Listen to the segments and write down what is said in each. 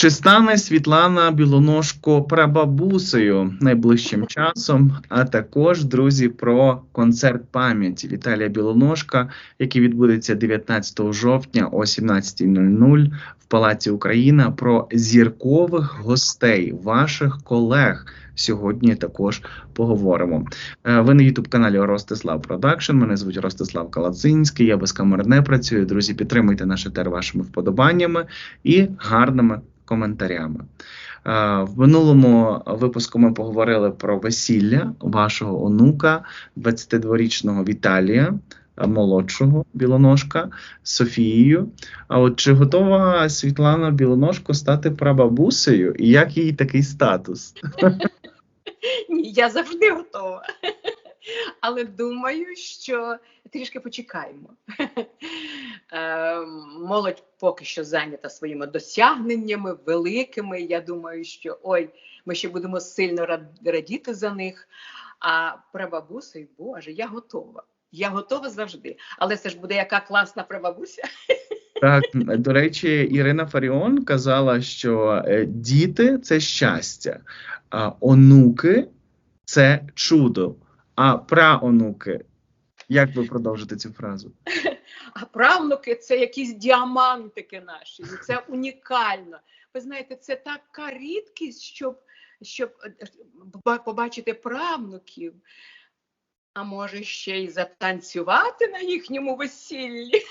Чи стане Світлана Білоножко прабабусею найближчим часом? А також, друзі, про концерт пам'яті Віталія Білоножка, який відбудеться 19 жовтня о 17.00 в Палаці Україна. Про зіркових гостей, ваших колег. Сьогодні також поговоримо. Е, Ви на Ютуб каналі Ростислав Продакшн. Мене звуть Ростислав Калацинський. Я без камер не працюю. Друзі, підтримуйте наш етер вашими вподобаннями і гарними коментарями. Е, В минулому випуску ми поговорили про весілля вашого онука, 22-річного Віталія, е, молодшого білоножка Софією. А от чи готова Світлана Білоножко стати прабабусею? І як їй такий статус? Ні, я завжди готова. Але думаю, що трішки почекаємо. Е, Молодь поки що зайнята своїми досягненнями великими. Я думаю, що ой, ми ще будемо сильно рад- радіти за них. А прабабусею, Боже, я готова. Я готова завжди. Але це ж буде яка класна прабабуся. Так, до речі, Ірина Фаріон казала, що е, діти це щастя, а онуки це чудо, а праонуки. Як ви продовжите цю фразу? А правнуки це якісь діамантики наші. і Це унікально. Ви знаєте, це така рідкість, щоб, щоб е, побачити правнуків. А може ще й затанцювати на їхньому весіллі.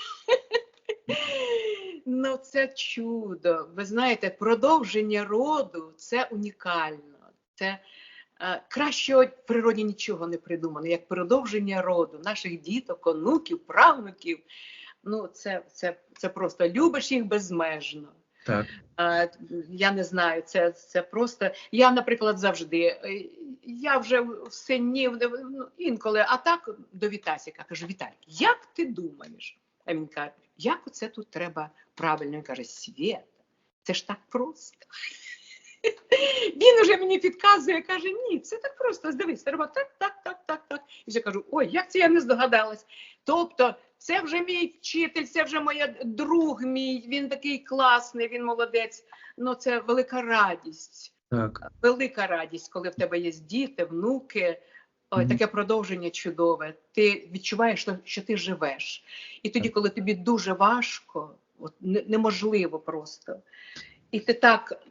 Ну, це чудо. Ви знаєте, продовження роду це унікально. Це е, краще в природі нічого не придумано, як продовження роду наших діток, онуків, правнуків. Ну, це, це, це просто любиш їх безмежно. Так, Е, Я не знаю, це, це просто. Я, наприклад, завжди. е, Я вже в сині ну, інколи, а так до Вітасіка кажу: Віталік, як ти думаєш? А він каже, як оце тут треба правильно? Він каже, Свєта, це ж так просто. Він уже мені підказує, каже, ні, це так просто. Дивись, треба так, так, так, так, так. І я кажу, ой, як це я не здогадалась. Тобто, це вже мій вчитель, це вже моя друг мій, він такий класний, він молодець. Ну, це велика радість. так. Велика радість, коли в тебе є діти, внуки. Ой, таке продовження чудове. Ти відчуваєш, що, що ти живеш. І тоді, коли тобі дуже важко, от неможливо просто, і ти так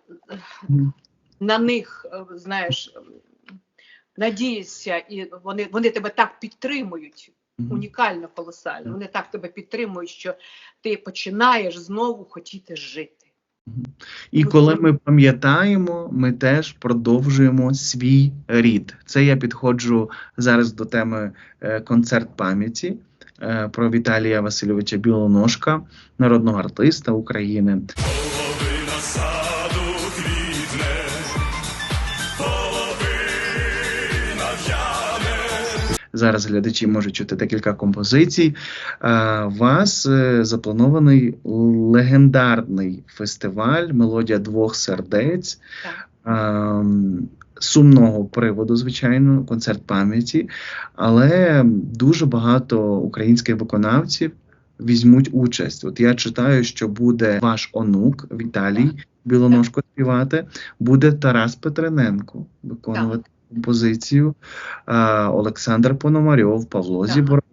на них, е, знаєш, е, надієшся, і вони, вони тебе так підтримують, унікально, колосально. Вони так тебе підтримують, що ти починаєш знову хотіти жити. І коли ми пам'ятаємо, ми теж продовжуємо свій рід. Це я підходжу зараз до теми е, концерт пам'яті е, про Віталія Васильовича Білоножка, народного артиста України. Зараз глядачі можуть чути декілька композицій. Е, У вас е, запланований легендарний фестиваль Мелодія двох сердець. Так. ем, Сумного приводу, звичайно, концерт пам'яті, але дуже багато українських виконавців візьмуть участь. От я читаю, що буде ваш онук Віталій Білоножко співати, буде Тарас Петрененко виконувати композицію, е, Олександр Пономарьов, Павло Так. Зібров,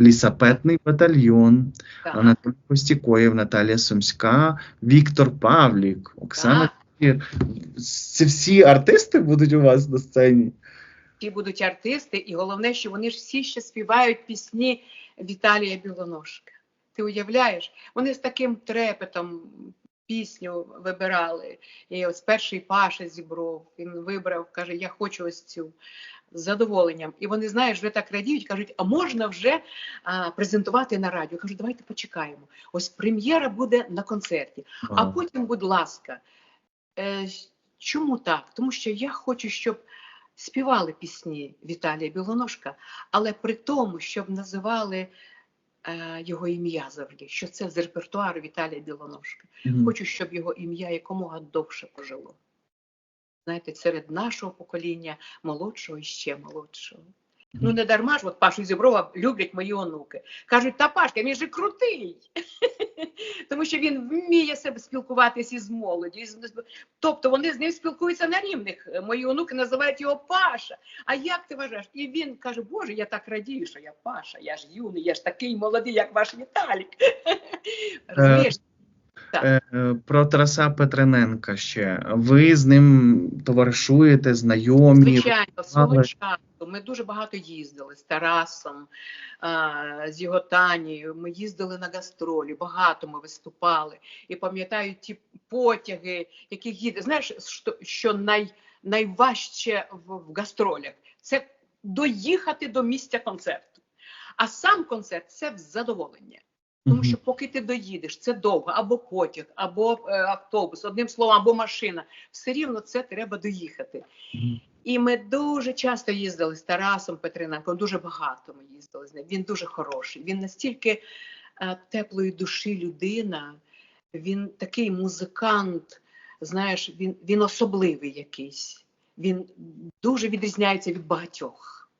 Лісапетний батальйон, Так. Анатолій Костікоєв, Наталія Сумська, Віктор Павлік, Оксана. Кір. Це всі артисти будуть у вас на сцені. Ті будуть артисти, і головне, що вони ж всі ще співають пісні Віталія Білоножка. Ти уявляєш? Вони з таким трепетом пісню вибирали. І ось перший Паша зібров, він вибрав, каже, я хочу ось цю з задоволенням. І вони, знаєш, вже так радіють, кажуть, а можна вже а, презентувати на радіо. Я кажу, давайте почекаємо. Ось прем'єра буде на концерті. А потім, будь ласка, е, чому так? Тому що я хочу, щоб співали пісні Віталія Білоножка, але при тому, щоб називали його ім'я завжди, що це з репертуару Віталія Білоножки. Mm -hmm. Хочу, щоб його ім'я якомога довше пожило. Знаєте, серед нашого покоління, молодшого і ще молодшого. Ну не дарма ж, от Пашу Зіброва люблять мої онуки. Кажуть, та Пашка, він же крутий. Тому що він вміє себе спілкуватися із молоді. Тобто вони з ним спілкуються на рівних. Мої онуки називають його Паша. А як ти вважаєш? І він каже: Боже, я так радію, що я Паша, я ж юний, я ж такий молодий, як ваш Віталік. Розумієш? Е, Про Тараса Петрененка ще. Ви з ним товаришуєте, знайомі. Звичайно, часу. Ми дуже багато їздили з Тарасом, з його Танією. Ми їздили на гастролі, багато ми виступали. І пам'ятаю ті потяги, які їде. Знаєш, що, що най, найважче в, в гастролях це доїхати до місця концерту. А сам концерт це задоволення. Тому що поки ти доїдеш, це довго, або потяг, або е, автобус, одним словом, або машина. Все рівно це треба доїхати. І ми дуже часто їздили з Тарасом Петриненком, дуже багато ми їздили з ним. Він дуже хороший. Він настільки е, теплої душі людина, він такий музикант, знаєш, він, він особливий якийсь. Він дуже відрізняється від багатьох.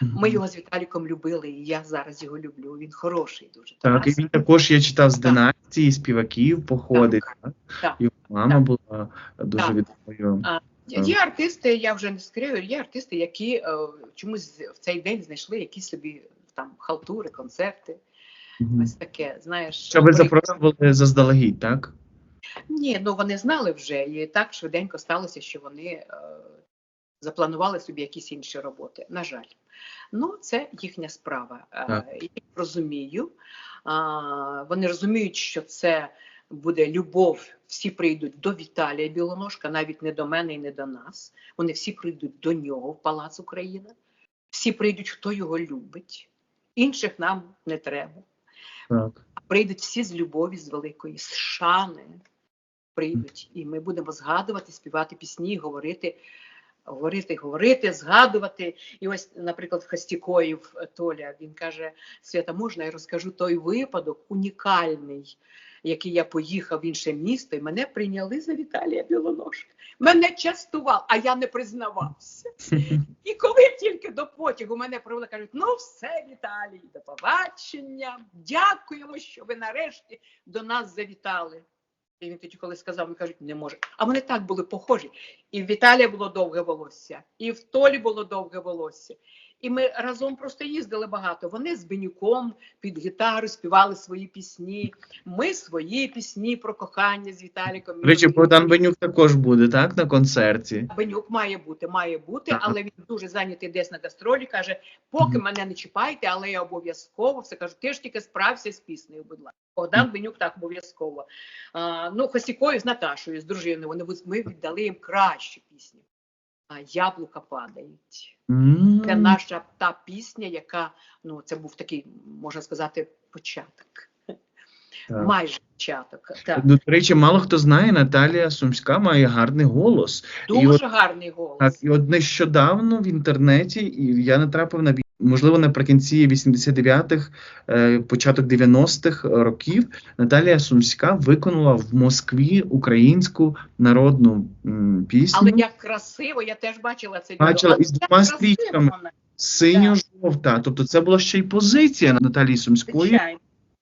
Ми його з Віталіком любили, і я зараз його люблю. Він хороший дуже. Так, і він також я читав з династії співаків, походить. Так. Так. Його мама Так. була дуже відомою. А, Є артисти, я вже не скрию, є артисти, які е, чомусь в цей день знайшли якісь собі там халтури, концерти. Мгм. Ось таке, знаєш. Що ви запрошували заздалегідь, так? Ні, ну вони знали вже, і так швиденько сталося, що вони е, запланували собі якісь інші роботи. На жаль. Ну, це їхня справа. Е, Я розумію. А, вони розуміють, що це буде любов. Всі прийдуть до Віталія Білоножка, навіть не до мене і не до нас. Вони всі прийдуть до нього в Палац Україна. Всі прийдуть, хто його любить. Інших нам не треба. Так. Прийдуть всі з любові, з великої, з шани. Прийдуть, і ми будемо згадувати, співати пісні, говорити, говорити, говорити, згадувати. І ось, наприклад, Хастікоїв Толя він каже: Свята, можна я розкажу той випадок унікальний, який я поїхав в інше місто, і мене прийняли за Віталія Білоножка. Мене частував, а я не признавався. І коли тільки до потягу мене провели, кажуть, ну все, Віталій, до побачення. Дякуємо, що ви нарешті до нас завітали. І він тоді, коли сказав, він кажуть, не може. А вони так були похожі. І в Віталія було довге волосся, і в Толі було довге волосся. І ми разом просто їздили багато. Вони з Бенюком під гітару співали свої пісні. Ми свої пісні про кохання з Віталіком. Речі, Богдан Бенюк також буде, так, на концерті. Бенюк має бути, має бути, Ага. але він дуже зайнятий десь на гастролі. Каже, поки мене не чіпайте, але я обов'язково все кажу, ти ж тільки справся з піснею, будь ласка. Богдан Бенюк так обов'язково. Ну, Хосікою з Наташою, з дружиною, вони ми віддали їм кращу пісню. Яблука падають. М. Це наша та пісня, яка ну це був такий, можна сказати, початок. Так. Майже початок. Так. Ну, До речі, мало хто знає, Наталія Сумська має гарний голос. І Дуже от- гарний голос. Так, і от нещодавно в інтернеті, і я натрапив на можливо наприкінці 89-х, е, початок 90-х років, Наталія Сумська виконала в Москві українську народну пісню Але як красиво, я теж бачила це Бачила, із двома стрічками. синьо-жовта. Тобто це була ще й позиція Наталії Сумської. Звичайно.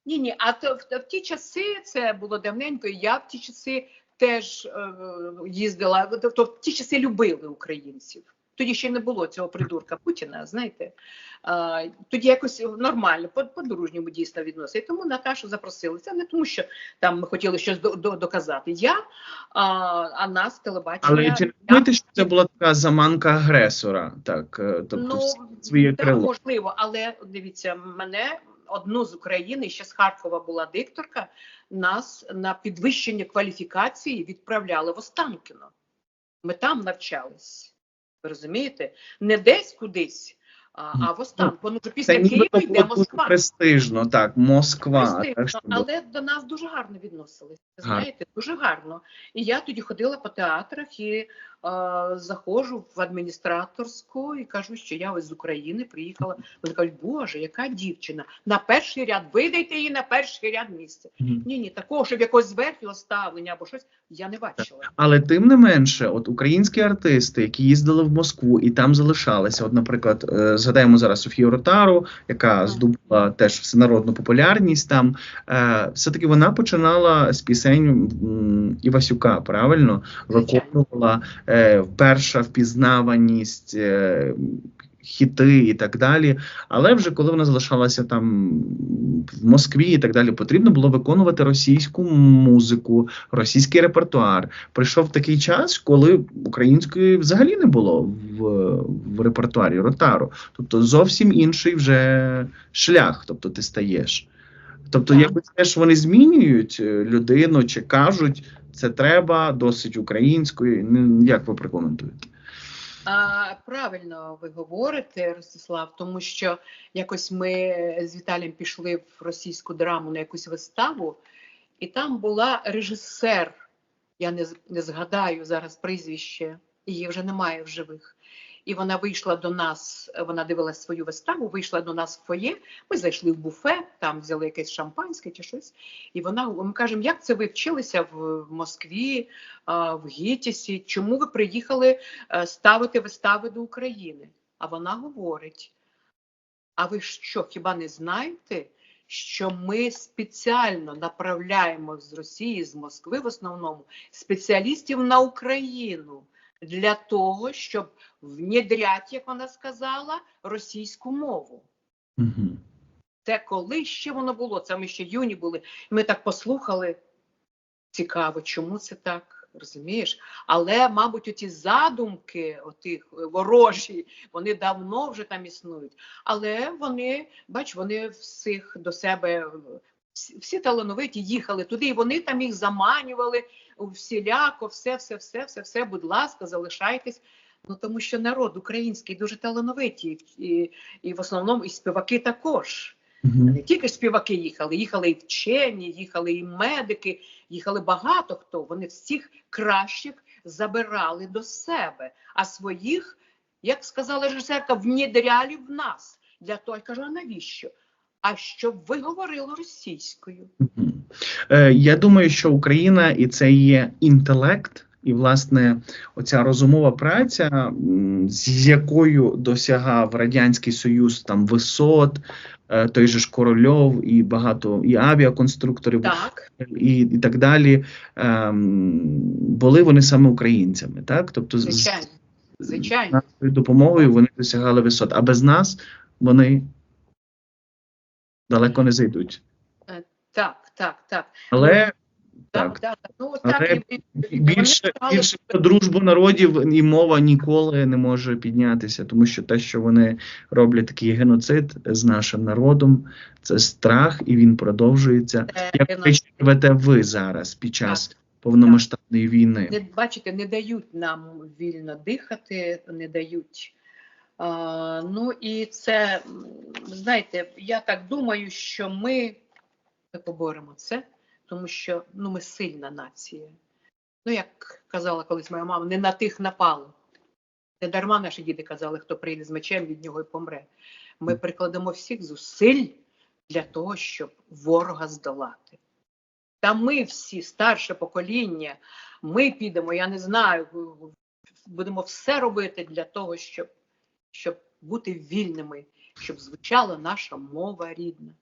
Ні, ні, а то, в, в ті часи це було давненько. і Я в ті часи теж е, їздила. Тобто в ті часи любили українців. Тоді ще не було цього придурка Путіна, знаєте. Тоді якось нормально, по- по-дружньому дійсно відносили. Тому Наташу запросили. Це не тому, що там ми хотіли щось до, до, доказати. Я, а, а нас телебачення. Але чи не думаєте, що це була така заманка агресора? Так, е, тобто ну, своє так, крило. можливо, але дивіться, мене одну з України, ще з Харкова була дикторка, нас на підвищення кваліфікації відправляли в Останкіно. Ми там навчались. Ви розумієте? Не десь кудись, а, а в Останку. Ну, вже після Києва йде Москва. престижно, так, Москва. Престижно, Так, щоб... але до нас дуже гарно відносилися. Знаєте, дуже гарно. І я тоді ходила по театрах і заходжу в адміністраторську і кажу, що я ось з України приїхала. Вони кажуть, Боже, яка дівчина? На перший ряд, видайте її на перший ряд місця. Мгм. Ні, ні, такого, щоб якось зверху ставлення або щось, я не бачила. Але тим не менше, от українські артисти, які їздили в Москву і там залишалися, от, наприклад, е, згадаємо зараз Софію Ротару, яка здобула теж всенародну популярність там. Е, все-таки вона починала з пісень Івасюка, правильно? Звичайно. Виконувала е, перша впізнаваність. Е, Хіти і так далі, але вже коли вона залишалася там в Москві і так далі, потрібно було виконувати російську музику, російський репертуар. Прийшов такий час, коли української взагалі не було в, в репертуарі Ротару. Тобто зовсім інший вже шлях. Тобто ти стаєш. Тобто, якось теж вони змінюють е, людину чи кажуть, це треба досить українською. Ну, Як ви прокоментуєте? А, правильно ви говорите, Ростислав, тому що якось ми з Віталієм пішли в російську драму на якусь виставу, і там була режисер. Я не, не згадаю зараз прізвище, її вже немає в живих. І вона вийшла до нас, вона дивилась свою виставу, вийшла до нас в фоє. Ми зайшли в буфет, там взяли якесь шампанське чи щось. І вона ми кажемо, як це ви вчилися в Москві, в Гітісі? Чому ви приїхали е, ставити вистави до України? А вона говорить: а ви що, хіба не знаєте, що ми спеціально направляємо з Росії, з Москви в основному спеціалістів на Україну для того, щоб внідрять, як вона сказала, російську мову. Угу. Це коли ще воно було? Це ми ще юні були. Ми так послухали. Цікаво, чому це так, розумієш? Але, мабуть, оті задумки, отих ворожі, вони давно вже там існують. Але вони, бач, вони всіх до себе, всі, талановиті їхали туди, і вони там їх заманювали всіляко, все, все, все, все, все, будь ласка, залишайтесь. Ну тому що народ український дуже талановиті, і, і в основному і співаки також. Угу. Не тільки співаки їхали, їхали і вчені, їхали і медики, їхали багато хто. Вони всіх кращих забирали до себе, а своїх, як сказала режисерка, внідряли в нас. Для того я кажу, а навіщо? А щоб ви говорили російською. Е, Я думаю, що Україна і це є інтелект, і власне оця розумова праця, з якою досягав радянський союз там висот, е, той же ж Корольов і багато і авіаконструкторів, Так, і, і так далі. ем, Були вони саме українцями, так? Тобто, з- звичайно. з нашою допомогою вони досягали висот, а без нас вони далеко не зайдуть. Так, так, так. Але Так, Так. так, так. Ну, Але так і, більше, вони стали- більше про дружбу народів і мова ніколи не може піднятися, тому що те, що вони роблять такий геноцид з нашим народом, це страх, і він продовжується. Е, Як живете ви зараз під час повномасштабної війни? не бачите, не дають нам вільно дихати, не дають. Ну і це, знаєте, я так думаю, що ми, ми поборемо це, тому що ну, ми сильна нація. Ну, як казала колись моя мама, не на тих напало. Не дарма наші діти казали, хто прийде з мечем, від нього і помре. Ми прикладемо всіх зусиль для того, щоб ворога здолати. Та ми всі, старше покоління, ми підемо, я не знаю, будемо все робити для того, щоб, щоб бути вільними, щоб звучала наша мова рідна.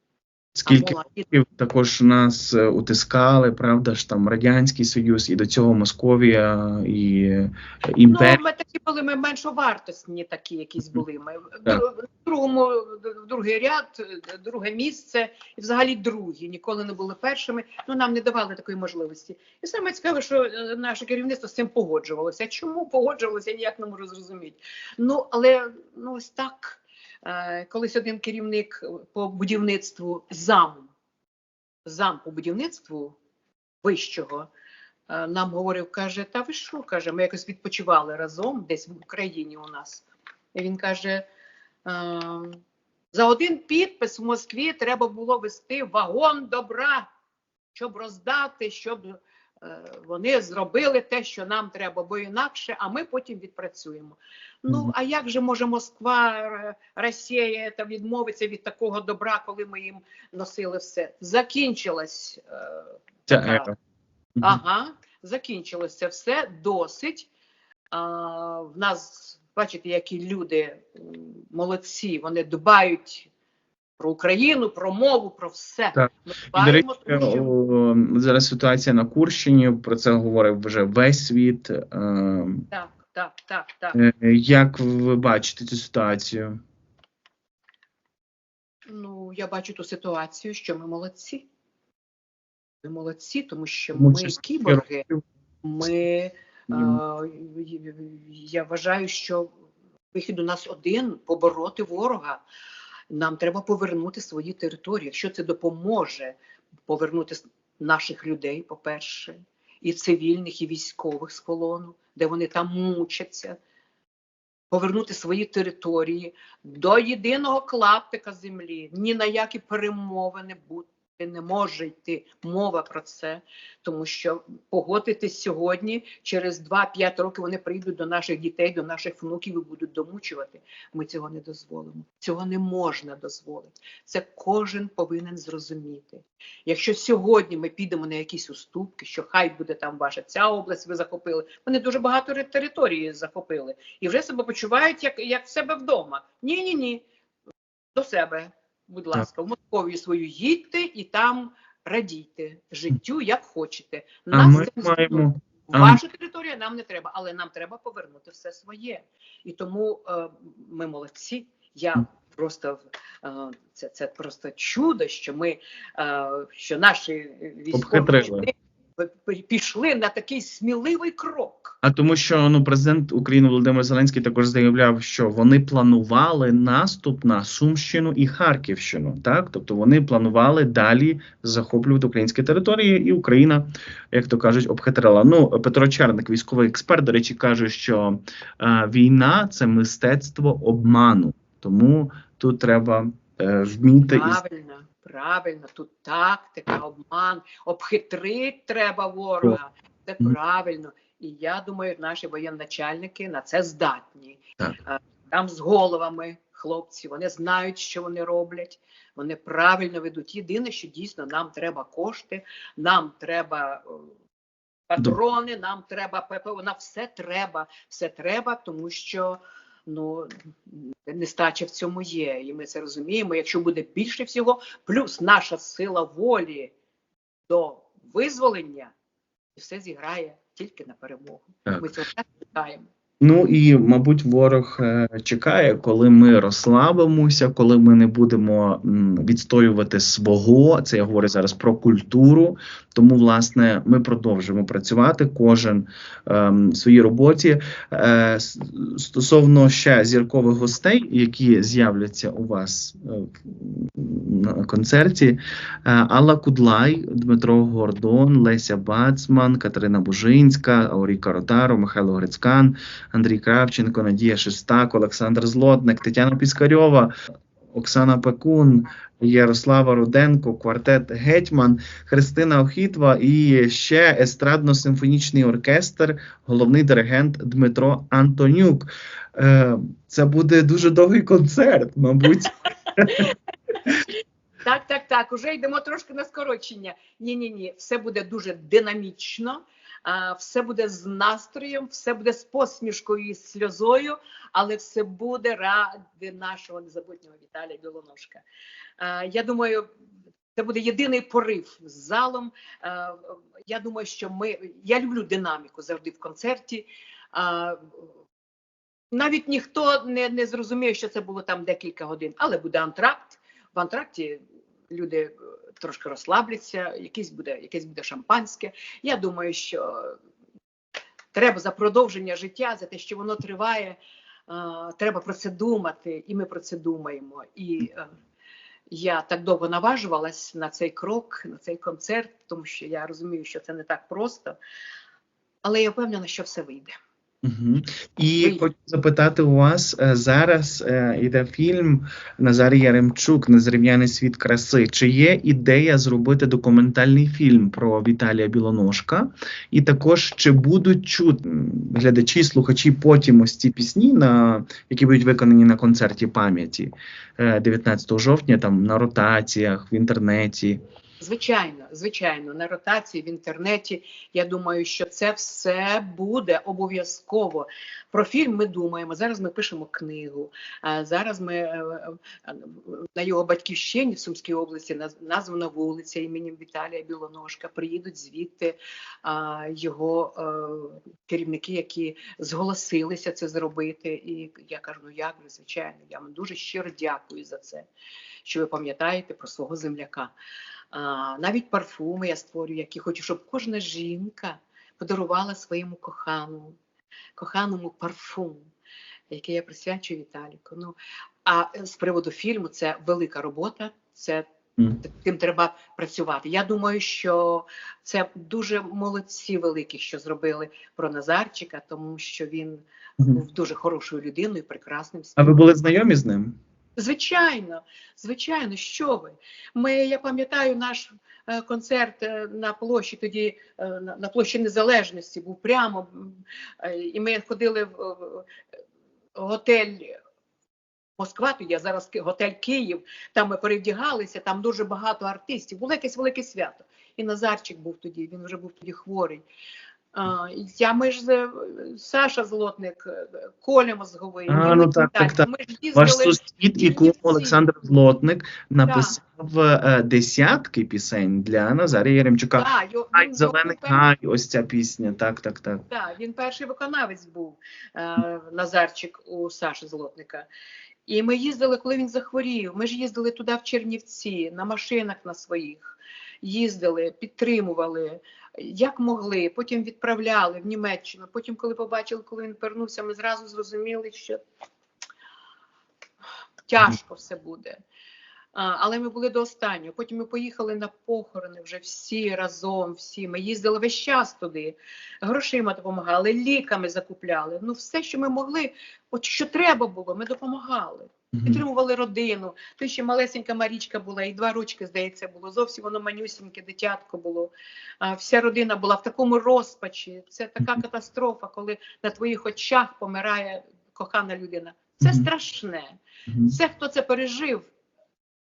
Скільки років також нас е, утискали, правда ж там Радянський Союз, і до цього Московія і е, Ну, ми такі були, ми меншовартісні такі якісь були. Ми Так. в другому, в другий ряд, друге місце, і взагалі другі, ніколи не були першими. Ну нам не давали такої можливості. І саме цікаве, що е, наше керівництво з цим погоджувалося. Чому погоджувалося, я ніяк не можу зрозуміти. Ну, але ну ось так. Е, Колись один керівник по будівництву зам, зам по будівництву вищого е, нам говорив, каже, та ви що, каже, ми якось відпочивали разом десь в Україні у нас. І він каже, е, за один підпис в Москві треба було вести вагон добра, щоб роздати, щоб Е, Вони зробили те, що нам треба, бо інакше, а ми потім відпрацюємо. Ну а як же може Москва, Росія та відмовитися від такого добра, коли ми їм носили все? Закінчилась е, ера. Ага, закінчилось це все досить. А, в нас, бачите, які люди молодці, вони дбають про Україну, про мову, про все. Так. Ми І, до речі, тому що зараз ситуація на Курщині, про це говорив вже весь світ. Е, так, так, так, так. е, Як ви бачите цю ситуацію? Ну, я бачу ту ситуацію, що ми молодці. Ми молодці, тому що Тому ми кіборги, ми? А, Я вважаю, що вихід у нас один побороти ворога. Нам треба повернути свої території. Якщо це допоможе повернути наших людей, по-перше, і цивільних, і військових з полону, де вони там мучаться, повернути свої території до єдиного клаптика землі. Ні на які перемовини бути не може йти мова про це, тому що погодитись сьогодні, через 2-5 років вони прийдуть до наших дітей, до наших внуків і будуть домучувати. Ми цього не дозволимо. Цього не можна дозволити. Це кожен повинен зрозуміти. Якщо сьогодні ми підемо на якісь уступки, що хай буде там ваша ця область, ви захопили. Вони дуже багато території захопили і вже себе почувають як, як в себе вдома. Ні, ні, ні. До себе, будь Так. ласка, в Московію свою їдьте і там радійте життю, як хочете. А Нас ми це маємо Ваша територія нам не треба, але нам треба повернути все своє. І тому е, ми молодці. Я просто е, це, це просто чудо, що ми е, що наші військові пішли на такий сміливий крок. А тому, що ну президент України Володимир Зеленський також заявляв, що вони планували наступ на Сумщину і Харківщину. Так, тобто вони планували далі захоплювати українські території, і Україна, як то кажуть, обхитрила. Ну Петро Черник, військовий експерт, до речі, каже, що е, війна це мистецтво обману, тому тут треба е, вміти Правильно, правильно, тут тактика, обман, обхитрить треба ворога. Це правильно. І я думаю, наші воєначальники на це здатні. Так. Е, Там з головами хлопці, вони знають, що вони роблять, вони правильно ведуть. Єдине, що дійсно нам треба кошти, нам треба е, патрони, нам треба ППО, на все треба, все треба, тому що ну нестача в цьому є, і ми це розуміємо. Якщо буде більше всього, плюс наша сила волі до визволення, і все зіграє тільки на перемогу. Так. Ми цього не чекаємо. Ну і мабуть, ворог е, чекає, коли ми розслабимося, коли ми не будемо відстоювати свого. Це я говорю зараз про культуру. Тому, власне, ми продовжимо працювати кожен ем, в своїй роботі. Е, стосовно ще зіркових гостей, які з'являться у вас е, на концерті. Е, Алла Кудлай, Дмитро Гордон, Леся Бацман, Катерина Бужинська, Ауріка Ротаро, Михайло Грицькан, Андрій Кравченко, Надія Шестак, Олександр Злотник, Тетяна Піскарьова, Оксана Пекун, Ярослава Руденко, квартет Гетьман, Христина Охітва і ще естрадно-симфонічний оркестр, головний диригент Дмитро Антонюк. Е, Це буде дуже довгий концерт, мабуть. Так, так, так. Уже йдемо трошки на скорочення. Ні, ні, ні, все буде дуже динамічно, все буде з настроєм, все буде з посмішкою і сльозою, але все буде ради нашого незабутнього Віталія Білоножка. Я думаю, це буде єдиний порив з залом. Я думаю, що ми. Я люблю динаміку завжди в концерті. Навіть ніхто не, не зрозуміє, що це було там декілька годин, але буде антракт. В антракті люди е, трошки розслабляться, якесь буде, якесь буде шампанське. Я думаю, що треба за продовження життя, за те, що воно триває, е, треба про це думати, і ми про це думаємо. І е, я так довго наважувалась на цей крок, на цей концерт, тому що я розумію, що це не так просто. Але я впевнена, що все вийде. Угу. І хочу запитати у вас е, зараз е, іде фільм Назарій Яремчук Незрівняний світ краси. Чи є ідея зробити документальний фільм про Віталія Білоножка? І також чи будуть чути глядачі, слухачі потім ось ці пісні, на які будуть виконані на концерті пам'яті е, 19 жовтня, там на ротаціях в інтернеті? Звичайно, звичайно, на ротації в інтернеті. Я думаю, що це все буде обов'язково. Про фільм ми думаємо. Зараз ми пишемо книгу. Зараз ми е, е, на його батьківщині в Сумській області названа вулиця іменем Віталія Білоножка. Приїдуть звідти його е, керівники, які зголосилися це зробити. І я кажу, ну як же, звичайно, я вам дуже щиро дякую за це, що ви пам'ятаєте про свого земляка. Навіть парфуми я створюю, які хочу, щоб кожна жінка подарувала своєму коханому, коханому парфум, який я присвячую Віталіку. Ну, а з приводу фільму це велика робота, це тим треба працювати. Я думаю, що це дуже молодці великі, що зробили про Назарчика, тому що він був дуже хорошою людиною, прекрасним А ви були знайомі з ним? Звичайно, звичайно, що ви? Ми, я пам'ятаю, наш е, концерт е, на площі тоді, е, на, площі Незалежності був прямо, і ми ходили в, готель Москва, тоді а зараз готель Київ. Там ми перевдягалися, там дуже багато артистів. Було якесь велике свято. І Назарчик був тоді, він вже був тоді хворий. Я ми ж з- Саша Злотник, е, Коля Мозговий, А, ну так, так, так. Ми ж Ваш їздили сусід і кум Олександр Злотник написав е, десятки пісень для Назарія Яремчука. Так, йо- Ай, він зелений був гай, ось ця пісня. Так, так, так. Так, він перший виконавець був е, Назарчик у Саші Злотника. І ми їздили, коли він захворів. Ми ж їздили туди в Чернівці, на машинах на своїх. Їздили, підтримували, як могли. Потім відправляли в Німеччину. Потім, коли побачили, коли він повернувся, ми зразу зрозуміли, що тяжко все буде. Але ми були до останнього. Потім ми поїхали на похорони вже всі разом, всі. Ми їздили весь час туди, грошима допомагали, ліками закупляли. Ну, все, що ми могли, от що треба було, ми допомагали. Підтримували родину. Тут ще малесенька Марічка була, і два рочки, здається, було. Зовсім воно манюсіньке дитятко було. А, вся родина була в такому розпачі. Це така катастрофа, коли на твоїх очах помирає кохана людина. Це страшне. Це хто це пережив,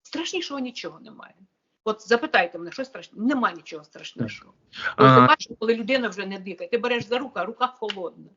страшнішого нічого немає. От запитайте мене, що страшне? Нема нічого страшнішого. Ти А, бачиш, коли людина вже не дихає, ти береш за руку, а рука холодна.